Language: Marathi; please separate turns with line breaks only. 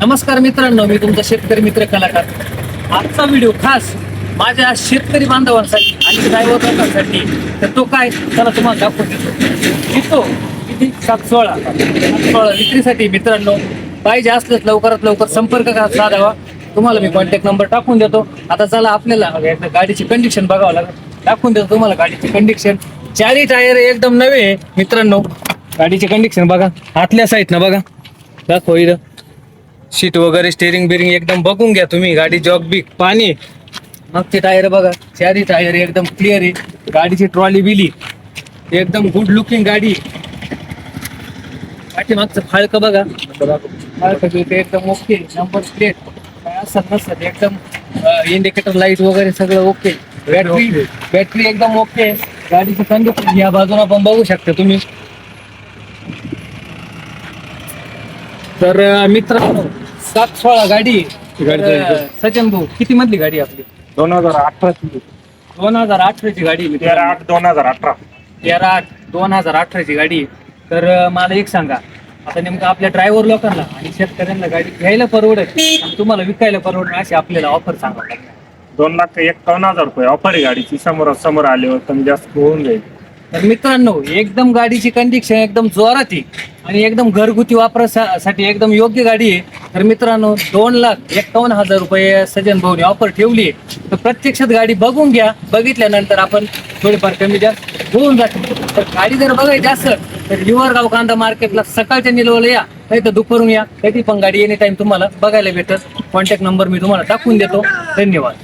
नमस्कार मित्रांनो मी तुमचा शेतकरी मित्र कलाकार. आजचा व्हिडिओ खास माझ्या शेतकरी बांधवांसाठी आणि ड्रायव्हरांसाठी. तर तो काय? त्याला तुम्हाला दाखवून देतो. विकतो किती सात सोळा सात सोळा विक्रीसाठी मित्रांनो पाहिजे असल्यास लवकरात लवकर संपर्क साधावा. तुम्हाला मी कॉन्टॅक्ट नंबर टाकून देतो. आता चला आपल्याला गाडीची कंडिशन बघावं लागेल. टाकून देतो तुम्हाला गाडीची कंडिशन चारही टायर एकदम नवे मित्रांनो. गाडीची कंडिशन बघा. आतल्या साईड ना बघा. दाखव इथं. सीट वगैरे स्टेरिंग बिरिंग एकदम बघून घ्या तुम्ही. गाडी जॉग बिग पाणी. मागचे टायर बघा. चारी टायर एकदम क्लिअर आहे. गाडीची ट्रॉली बिली. एकदम गुड लुकिंग गाडी. पाठीमागचं फाळकं बघा. फाळकं बिळकं एकदम ओके नंबर प्लेट काय असत नसत एकदम इंडिकेटर लाइट वगैरे सगळं ओके बॅटरी बॅटरी एकदम ओके गाडीची कंडिशन या बाजूला पण बघू शकता तुम्ही. तर मित्रांनो सात सोळा गाडी
गाडी
तर, सचिन भाऊ किती मधली गाडी आपली?
दोन हजार अठरा
दोन हजार अठराची गाडी आहे
तेरा
मित्रांनो.
आठ दोन हजार अठरा.
तेरा आठ दोन हजार अठराची गाडी आहे. तर अं, मला एक सांगा आता नेमकं आपल्या ड्रायव्हर लोकांना आणि शेतकऱ्यांना गाडी घ्यायला परवडेल आणि तुम्हाला विकायला परवडेल अशी आपल्याला ऑफर सांगा.
दोन लाख एक्कावन्न हजार रुपये ऑफर आहे गाडीची. समोर समोर आल्यावर कमी जास्त होऊन जाईल.
तर मित्रांनो एकदम गाडीची कंडिशन एकदम जोरात आहे. आणि एकदम घरगुती वापरासाठी एकदम योग्य गाडी आहे. तर मित्रांनो दोन लाख एकावन्न हजार रुपये सजन भाऊने ऑफर ठेवली आहे. तर प्रत्यक्षात गाडी बघून घ्या. बघितल्यानंतर आपण थोडीफार कमी जास्त होऊन जाते तर गाडी जर बघायची असेल तर लिवरगाव कांदा मार्केटला सकाळच्या निलवलं या. नाही तर दुपारून या. कधी पण गाडी एनी टाइम तुम्हाला बघायला भेटत कॉन्टॅक्ट नंबर मी तुम्हाला टाकून देतो. धन्यवाद.